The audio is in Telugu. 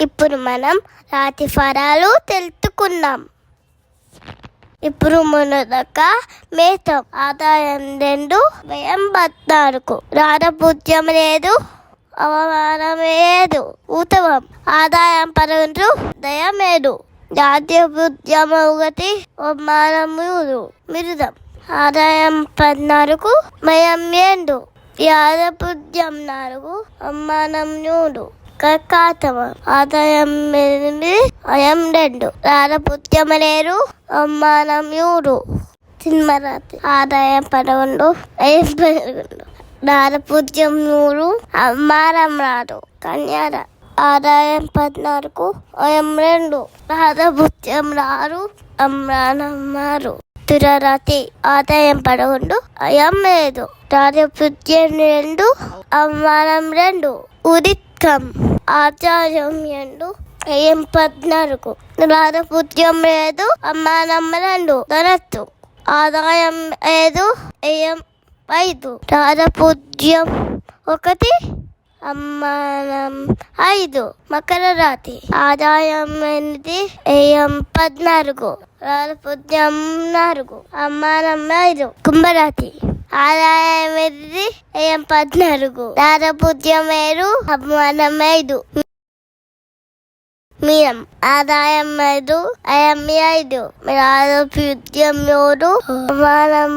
ఇప్పుడు మనం రాతి ఫలాలు తెలుసుకుందాం. ఇప్పుడు మొదటగా మేతం ఆదాయం రెండు వ్యయం పద్నాలుగు. రాధపూజ్యం లేదు అవమానం లేదు. ఉత్తమం ఆదాయం పదకొండు దయమేడు ఏడు. ఒకటి అవమానం మూడు. మిరుదం ఆదాయం పద్నాలుగు మయం ఏండు యాదపూజ్యం నాలుగు అవమానం మూడు. కాతమ ఆదాయం ఎనిమిది అయం రెండు. రాధపుత్యం లేరు అమ్మానం మూడు సినిమరాత్రి ఆదాయం పదకొండు అయం పదకొండు. రాధపుత్యం నూరు అవమానం రాదు కన్యార. ఆదాయం పద్నాలుగు అయం రెండు. రాధపుత్యం రారు అమ్రానం మారు తురరాతి. ఆదాయం పదకొండు అయం లేదు రాజపుత్యం రెండు అమ్మానం రెండు. ఉదిత్కం ఆచార్యం ఎండు ఏం పద్నాలుగు? రాధపుత్యం లేదు అమ్మానమ్మ రెండు ధనత్తు. ఆదాయం ఐదు ఏం ఐదు? రాధపుత్యం ఒకటి అమ్మానం. ఐదు మకర రాతి. ఆదాయం ఎనిమిది ఏం పద్నాలుగు పుణ్యం నాలుగు అమ్మానం ఐదు కుంభరాతి. ఆదాయం ఎనిమిది ఏం పద్నాలుగు రాధపుత్యం ఏడు అమ్మానం ఐదు. మీరం ఆదాయం ఐదు అయం ఐదు రాధపుత్యం ఏడు అమ్మానం